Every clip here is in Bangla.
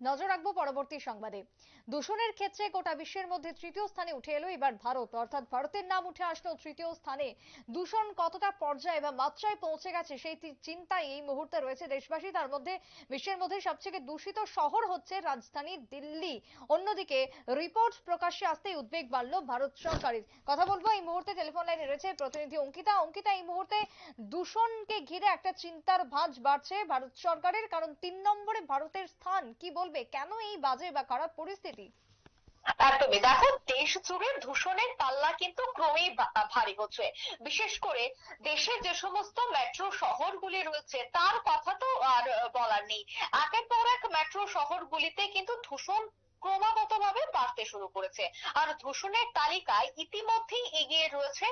নজর রাখব পরবর্তী সংবাদে। দূষণের ক্ষেত্রে গোটা বিশ্বের মধ্যে তৃতীয় স্থানে উঠে এলো এবার ভারত। অর্থাৎ ভারতের নাম উঠে আসলো তৃতীয় স্থানে। দূষণ কতটা পর্যায়ে বা মাত্রায় পৌঁছে গেছে সেই চিন্তায় এই মুহূর্তে রয়েছে দেশবাসী। তার মধ্যে বিশ্বের মধ্যে সবথেকে দূষিত শহর হচ্ছে রাজধানী দিল্লি। অন্যদিকে রিপোর্ট প্রকাশ্যে আসতেই উদ্বেগ বাড়ল ভারত সরকারের। কথা বলব, এই মুহূর্তে টেলিফোন লাইনে রয়েছে প্রতিনিধি অঙ্কিতা। অঙ্কিতা, এই মুহূর্তে দূষণকে ঘিরে একটা চিন্তার ভাঁজ বাড়ছে ভারত সরকারের। কারণ তিন নম্বরে ভারতের স্থান, কি বলবে কেন এই বাজে বা খারাপ পরিস্থিতি? একদমই। দেখো, দেশ জুড়ে দূষণের পাল্লা কিন্তু ক্রমেই ভারী হচ্ছে। বিশেষ করে দেশের যে সমস্ত মেট্রো শহরগুলি রয়েছে, তার কথা তো আর বলার নেই। একের পর এক মেট্রো শহরগুলিতে কিন্তু দূষণ ক্রমাগতভাবে বাড়তে শুরু করেছে। আর দূষণের তালিকায় ইতিমধ্যেই এগিয়ে রয়েছে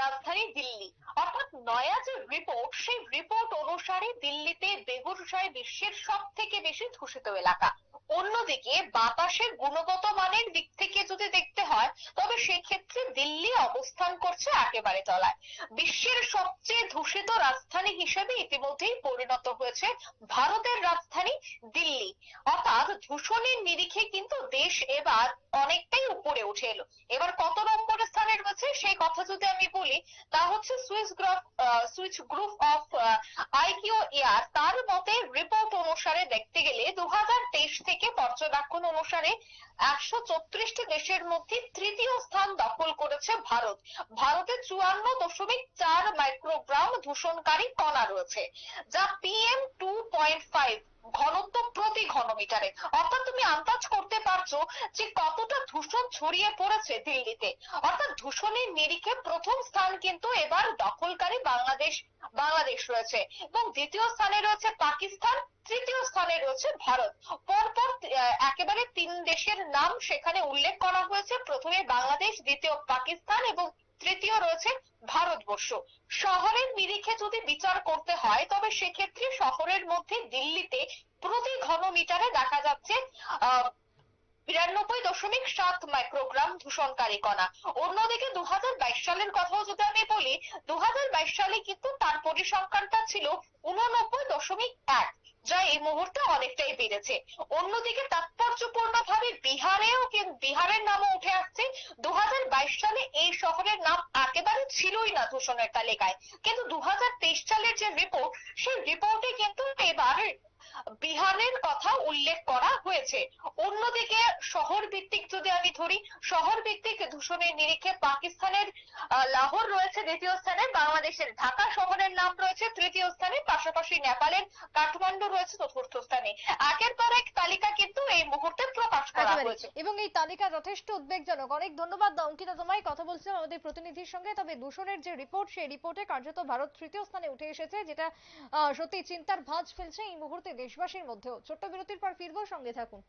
রাজধানী দিল্লি। অর্থাৎ নয়া যে রিপোর্ট সেই রিপোর্ট অনুসারে দিল্লিতে বেগুসরাই বিশ্বের সব থেকে বেশি দূষিত এলাকা। অন্যদিকে বাতাসের গুণগত মানের দিক থেকে যদি দেখতে হয়, তবে সেক্ষেত্রে দিল্লি অবস্থান করছে একেবারে তলায়। বিশ্বের সবচেয়ে দূষিত রাজধানী হিসেবে ইতিমধ্যেই পরিণত হয়েছে ভারতের রাজধানী দিল্লি। অর্থাৎ দূষণের নিরিখে কিন্তু দেশ এবার অনেকটাই উপরে উঠে এলো। এবার কত নম্বর স্থানে সেই কথা যদি আমি বলি, তা হচ্ছে Swiss group switch group of IQ air তার মতে রিপোর্ট অনুসারে দেখতে গেলে দু হাজার পর্যবেক্ষণ অনুসারে একশো চৌত্রিশটি দেশের মধ্যে তৃতীয় স্থান দখল করেছে ভারত। ভারতে চুয়ান্ন দশমিক চার মাইক্রোগ্রাম দূষণকারী কণা রয়েছে যা পিএম টু পয়েন্ট ফাইভ ঘনত্ব প্রতি ঘনমিটারে। অর্থাৎ তুমি আন্দাজ করতে পারছ যে কতটা দূষণ ছড়িয়ে পড়েছে দিল্লিতে। অর্থাৎ দূষণের নিরিখে প্রথম স্থান কিন্তু এবার দখলকারী বাংলাদেশ বাংলাদেশ রয়েছে এবং দ্বিতীয় স্থানে রয়েছে পাকিস্তান তৃতীয় স্থানে রয়েছে ভারত। আহ, একেবারে তিন দেশের নাম সেখানে উল্লেখ করা হয়েছে। প্রথমে বাংলাদেশ, দ্বিতীয় পাকিস্তান এবং তৃতীয় রয়েছে ভারতবর্ষ। শহরের নিরিখে যদি বিচার করতে হয়, তবে সেক্ষেত্রে শহরের মধ্যে দিল্লিতে প্রতি ঘনমিটারে দেখা যাচ্ছে, আহ, বিরানব্বই দশমিক সাত মাইক্রোগ্রাম দূষণকারী কণা। অন্যদিকে দু হাজার বাইশ সালের কথাও যদি আমি বলি দু হাজার বাইশ সালে কিন্তু তার পরিসংখ্যানটা ছিল উননব্বই দশমিক এক। যা এই মুহূর্তে অনেকটাই বেড়েছে। অন্যদিকে তাৎপর্যপূর্ণ ভাবে বিহারেও বিহারের নামও উঠে আসছে। দু হাজার বাইশ সালে এই শহরের নাম একেবারে ছিলই না দূষণের তালিকায়। কিন্তু দু হাজার তেইশ সালের যে রিপোর্ট সেই রিপোর্টে কিন্তু এবার বিহারের কথা উল্লেখ করা হয়েছে। অন্যদিকে শহর ভিত্তিক যদি আমি ধরি শহর ভিত্তিক দূষণের নিরিখে পাকিস্তানের লাহোর রয়েছে দ্বিতীয় স্থানে বাংলাদেশের ঢাকা শহরের নাম রয়েছে তৃতীয় স্থানে পাশাপাশি নেপালের কাঠমান্ডু রয়েছে চতুর্থ স্থানে। একের পর এক তালিকা কিন্তু এই মুহূর্তে প্রকাশ করা হয়েছে। এবং এই তালিকা যথেষ্ট উদ্বেগজনক। অনেক ধন্যবাদ অঙ্কিতা তোমায়। কথা বলছিলাম আমাদের প্রতিনিধির সঙ্গে। তবে দূষণের যে রিপোর্ট সেই রিপোর্টে কার্যত ভারত তৃতীয় স্থানে উঠে এসেছে যেটা সত্যি চিন্তার ভাঁজ ফেলছে এই মুহূর্তে দেশবাসীর মধ্যেও। ছোট্ট বিরতির পর ফিরবো সঙ্গে থাকুন।